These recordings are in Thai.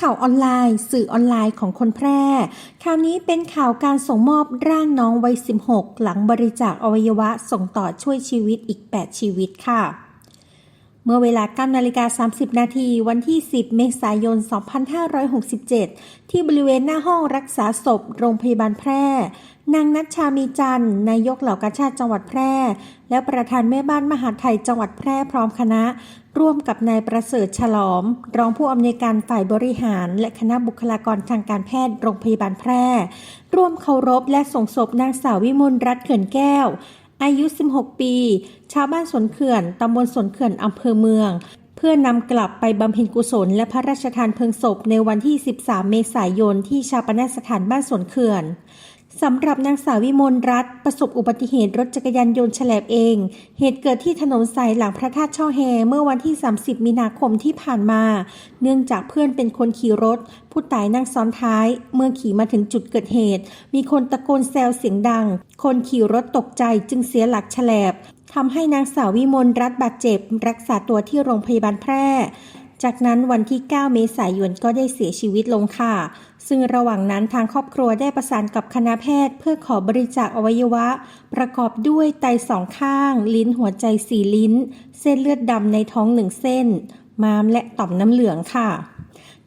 ข่าวออนไลน์ สื่อออนไลน์ของคนแพร่คราวนี้เป็นข่าวการส่งมอบร่างน้องวัย 16 หลังบริจาคอวัยวะส่งต่อช่วยชีวิตอีก 8 ชีวิตค่ะ มื่อเวลา9นาฬิกา30 นาทีวันที่ 10 เมษายน 2567 ที่บริเวณหน้าห้องรักษาศพ โรงพยาบาลแพร่ นางนัชชามีจันนายกเหล่ากาชาติจังหวัดแพร่ และประธานแม่บ้านมหาไทยจังหวัดแพร่พร้อมคณะ ร่วมกับนายประเสริฐฉลอม รองผู้อำนวยการฝ่ายบริหาร และคณะบุคลากรทางการแพทย์โรงพยาบาลแพร่ ร่วมเคารพและส่งศพนางสาววิมลรัตน์เขื่อนแก้ว อายุ 16 ปี ชาวบ้านสวนเขื่อนตำบลสวนเขื่อนอำเภอเมือง เพื่อนำกลับไปบำเพ็ญกุศลและพระราชทานเพลิงศพในวันที่ 13 เมษายนที่ชาปนสถานบ้านสวนเขื่อน สำหรับนางสาววิมลรัตน์ประสบอุบัติเหตุรถจักรยานยนต์แฉลบเอง เหตุเกิดที่ถนนสายหลังพระธาตุช่อแฮเมื่อวันที่ 30 มีนาคมที่ผ่านมา เนื่องจากเพื่อนเป็นคนขี่รถ ผู้ตายนั่งซ้อนท้าย เมื่อขี่มาถึงจุดเกิดเหตุ มีคนตะโกนแซวเสียงดัง คนขี่รถตกใจจึงเสียหลักแฉลบทำให้นางสาววิมลรัตน์บาดเจ็บ รักษาตัวที่โรงพยาบาลแพร่ จากนั้นวันที่ 9 เมษายนก็ได้เสียชีวิตลงค่ะ ซึ่งระหว่างนั้นทางครอบครัวได้ประสานกับคณะแพทย์ เพื่อขอบริจาคอวัยวะ ประกอบด้วยไตสองข้าง ลิ้นหัวใจสี่ลิ้น เส้นเลือดดำในท้องหนึ่งเส้น ม้ามและต่อมน้ำเหลืองค่ะ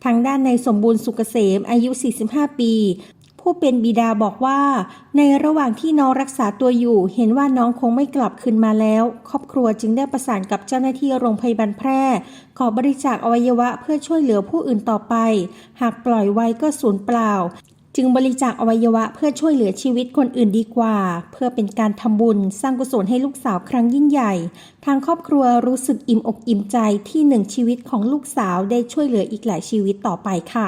ทางด้านในสมบูรณ์สุกเกษมอายุ 45 ปี ผู้เป็นบิดาบอกว่า ในระหว่างที่น้องรักษาตัวอยู่ เห็นว่าน้องคงไม่กลับคืนมาแล้ว ครอบครัวจึงได้ประสานกับเจ้าหน้าที่โรงพยาบาลแพร่ ขอบริจาคอวัยวะเพื่อช่วยเหลือผู้อื่นต่อไป หากปล่อยไว้ก็สูญเปล่า จึงบริจาคอวัยวะเพื่อช่วยเหลือชีวิตคนอื่นดีกว่า เพื่อเป็นการทำบุญ สร้างกุศลให้ลูกสาวครั้งยิ่งใหญ่ ทางครอบครัวรู้สึกอิ่มอกอิ่มใจที่หนึ่งชีวิตของลูกสาวได้ช่วยเหลืออีกหลายชีวิตต่อไปค่ะ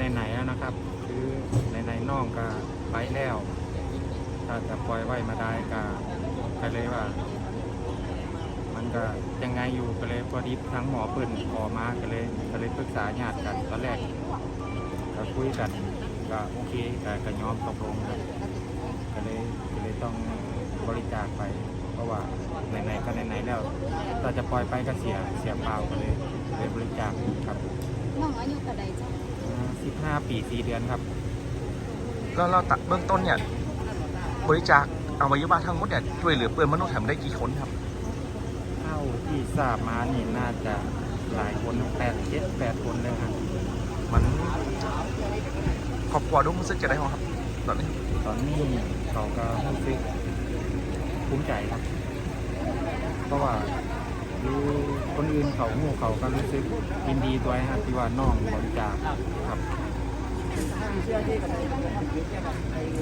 ในๆก็ในๆแล้วนะครับ คือในๆน้องก็ไปแล้ว ถ้าจะปล่อยไว้มาได้ก็ก็เลยว่า มันก็ยังไงอยู่ก็เลยพอดีทั้งหมอเปิ่นออมาก็เลยก็เลยปรึกษาญาติกันตอนแรกก็คุยกันก็โอเคก็ก็ยอมตกลงครับก็เลยก็เลยต้องบริจาคไป เพราะว่าไหนๆก็ไหนๆแล้วถ้าจะปล่อยไปก็เสียเสียเปล่าก็เลยเลยบริจาคครับน้องอายุกระไดจ้ะ สิบห้าปีสี่เดือนครับ แล้วเราตัดเบื้องต้นเนี่ย บริจาคอวัยวะทั้งหมดเนี่ยช่วยเหลือเพื่อนมนุษย์ทำได้กี่คนครับ เท่าที่ทราบมานี่น่าจะหลายคนแปดเจ็ดแปดคนเลยครับ มันครอบครัวรู้สึกจะได้ไหมครับ ตอนนี้ตอนนี้เขาก็รู้สึกภูมิใจครับ เพราะว่า หรือคนอื่นเขาหูเขาก็รู้สึกยินดีด้วยครับที่ว่าน้องบริจาคครับ